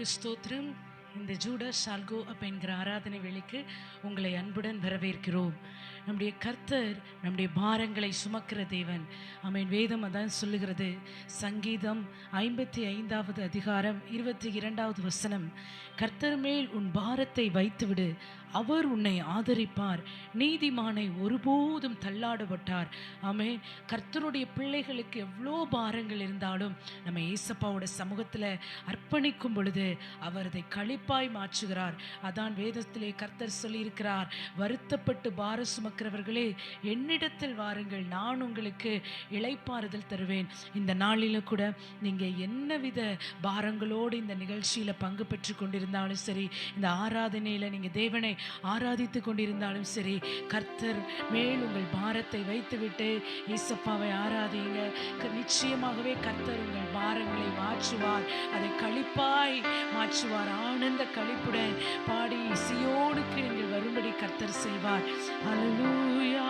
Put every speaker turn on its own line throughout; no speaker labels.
கர்த்தருக்கு ஸ்தோத்திரம் இந்த ஜூடா ஷால்கோ அப்படிங்கிற ஆராதனை வேலைக்கு உங்களை அன்புடன் வரவேற்கிறோம். நம்முடைய கர்த்தர் நம்முடைய பாரங்களை சுமக்கிற தேவன். ஆமென். வேதம் அதான் சொல்லுகிறது. சங்கீதம் ஐம்பத்தி ஐந்தாவது அதிகாரம் இருபத்தி இரண்டாவது வசனம். கர்த்தர் மேல் உன் பாரத்தை வைத்துவிடு. அவர் உன்னை ஆதரிப்பார். நீதிமானை ஒருபோதும் தள்ளாடப்பட்டார். ஆமே கர்த்தருடைய பிள்ளைகளுக்கு எவ்வளோ பாரங்கள் இருந்தாலும் நம்ம ஏசப்பாவோட சமூகத்தில் அர்ப்பணிக்கும் பொழுது அவர் அதை கழிப்பாய் மாற்றுகிறார். அதான் வேதத்திலே கர்த்தர் சொல்லியிருக்கிறார். வருத்தப்பட்டு பார சுமக்கிறவர்களே என்னிடத்தில் வாருங்கள் நான் உங்களுக்கு இளைப்பாறுதல் தருவேன். இந்த நாளிலும் கூட நீங்கள் என்ன வித பாரங்களோடு இந்த நிகழ்ச்சியில் பங்கு பெற்று கொண்டிருந்தாலும் சரி இந்த ஆராதனையில் நீங்கள் தேவனை ஆராதித்து கொண்டிருந்தாலும் சரி கர்த்தர் மேல் உங்கள் பாரத்தை வைத்துவிட்டு ஈசப்பாவை ஆராதிங்க நிச்சயமாகவே கர்த்தர் உங்கள் பாரங்களை மாற்றுவார். அதை களிப்பாய் மாற்றுவார். ஆனந்த கழிப்புடன் பாடி இசையோடுக்கு நீங்கள் வரும்படி கர்த்தர் செய்வார். அலலூயா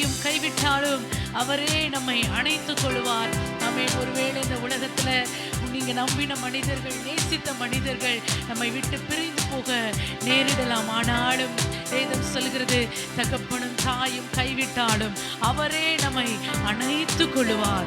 தகப்பனும் கைவிட்டாலும் அவரே நம்மை அணைத்துக் கொள்வார். நம்மை ஒருவேளை இந்த உலகத்துல நீங்க நம்பின மனிதர்கள் நேசித்த மனிதர்கள் நம்மை விட்டு பிரிந்து போக நேரிடலாம். ஆனாலும் வேதம் சொல்கிறது தகப்பனும் தாயும் கைவிட்டாலும் அவரே நம்மை அணைத்துக் கொள்வார்.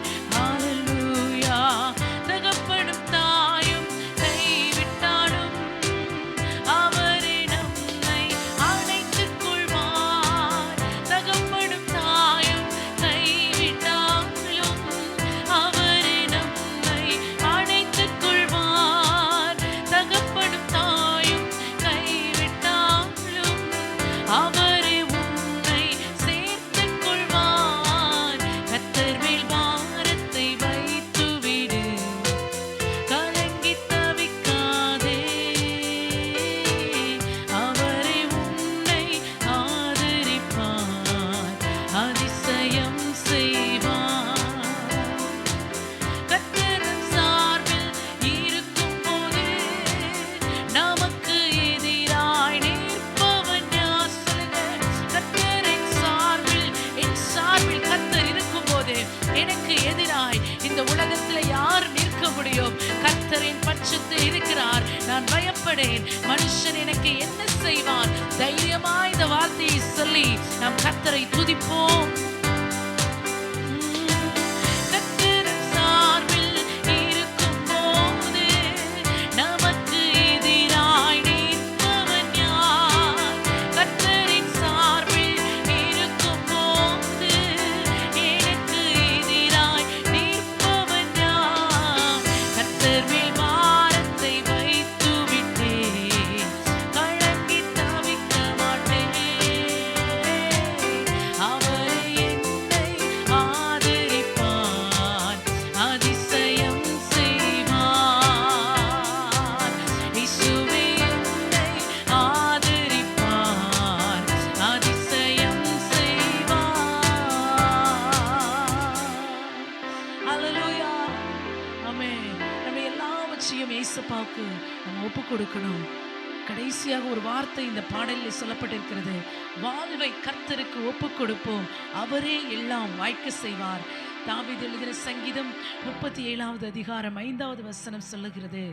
ஒப்பு கொடுக்கணும். கடைசியாக ஒரு வார்த்தை இந்த பாடலில் சொல்லப்பட்டிருக்கிறது. வாழ்வை கர்த்தருக்கு ஒப்பு கொடுப்போம். அவரே எல்லாம் வாய்க்க செய்வார். தாவீது எழுதுகிற சங்கீதம் முப்பத்தி ஏழாவது அதிகாரம் ஐந்தாவது வசனம் சொல்லுகிறது.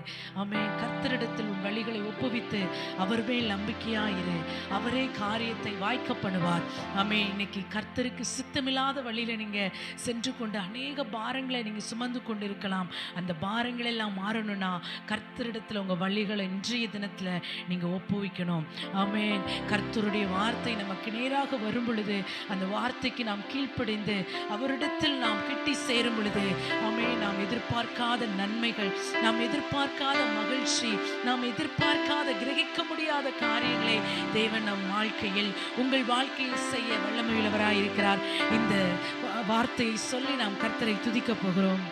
அமே கர்த்தரிடத்தில் உன் வழிகளை ஒப்புவித்து அவர் மேல் நம்பிக்கையாயிரு. அவரே காரியத்தை வாய்க்க பண்ணுவார் ஆமே இன்னைக்கு கர்த்தருக்கு சித்தமில்லாத வழியில் நீங்கள் சென்று கொண்டு அநேக பாரங்களை நீங்கள் சுமந்து கொண்டு இருக்கலாம் அந்த பாரங்கள் எல்லாம் மாறணும்னா கர்த்தரிடத்தில் உங்கள் வழிகளை இன்றைய தினத்தில் நீங்கள் ஒப்புவிக்கணும். ஆமென். கர்த்தருடைய வார்த்தை நமக்கு நேராக வரும் பொழுது அந்த வார்த்தைக்கு நாம் கீழ்ப்படிந்து அவரிடத்தில் நாம் கிட்டி சேரும் பொழுது ஆமே நாம் எதிர்பார்க்காத நன்மைகள் நாம் எதிர்பார்க்காத மகிழ்ச்சி நாம் எதிர்பார்க்காத கிரகிக்க முடியாத காரியங்களை தேவன் நம் வாழ்க்கையில் உங்கள் வாழ்க்கையில் செய்ய வல்லமையுள்ளவராய் இருக்கிறார் இந்த வார்த்தையை சொல்லி நாம் கர்த்தரை துதிக்கப் போகிறோம்.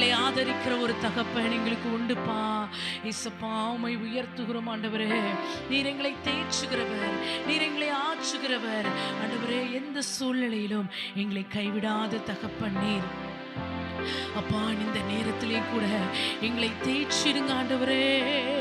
எங்களை ஆதரிக்கிற ஒரு தகப்பன் எங்களுக்கு உண்டுப்பா. இசப்பா உமை உயர்த்துகிறோம் ஆண்டவரே. நீர் எங்களை தேய்ச்சுகிறவர் நீர் எங்களை ஆற்றுகிறவர். ஆண்டவரே எந்த சூழ்நிலையிலும் எங்களை கைவிடாத தகப்பன் நீர். அப்பா இந்த நேரத்திலே கூட எங்களை தேய்ச்சிடுங்க ஆண்டவரே.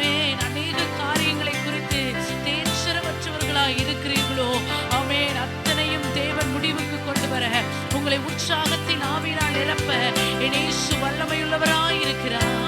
வருடமாய் அநேக காரியங்களை குறித்து தேற்றரவற்றவர்களாய் இருக்கிறீர்களோ? ஆமென். அத்தனையும் தேவன் முடிவுக்கு கொண்டு வர. உங்களை உற்சாகத்தின் ஆவினால் நிரப்ப. என் வல்லமையுள்ளவராய் இருக்கிறார்.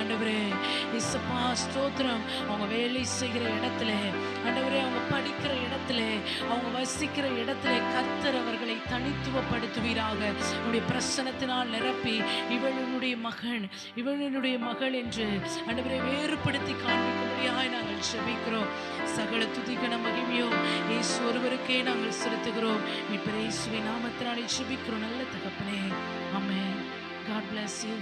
ஆண்டவரே. இசப்பா ஸ்தோத்திரம். அவங்க வேலை செய்கிற இடத்துல ஆண்டவரே அவங்க படிக்கிற இடத்துல அவங்க வசிக்கிற இடத்துல கர்த்தர் அவர்களை தனித்துவப்படுத்துவீராக. உன்னுடைய பிரசனத்தினால் நிரப்பி இவளுடைய மகன் இவளுடைய மகள் என்று ஆண்டவரை வேறுபடுத்தி காண்பிக்கும்படியாக நாங்கள் செபிக்கிறோம் சகல துதிகன மகிமையோ இயேசு ஒருவருக்கே நாங்கள் செலுத்துகிறோம். இப்போ இயேசுவை நாமத்தினாலே செபிக்கிறோம் நல்ல தகப்பனே. அம்மே காட் பிளஸ் யூ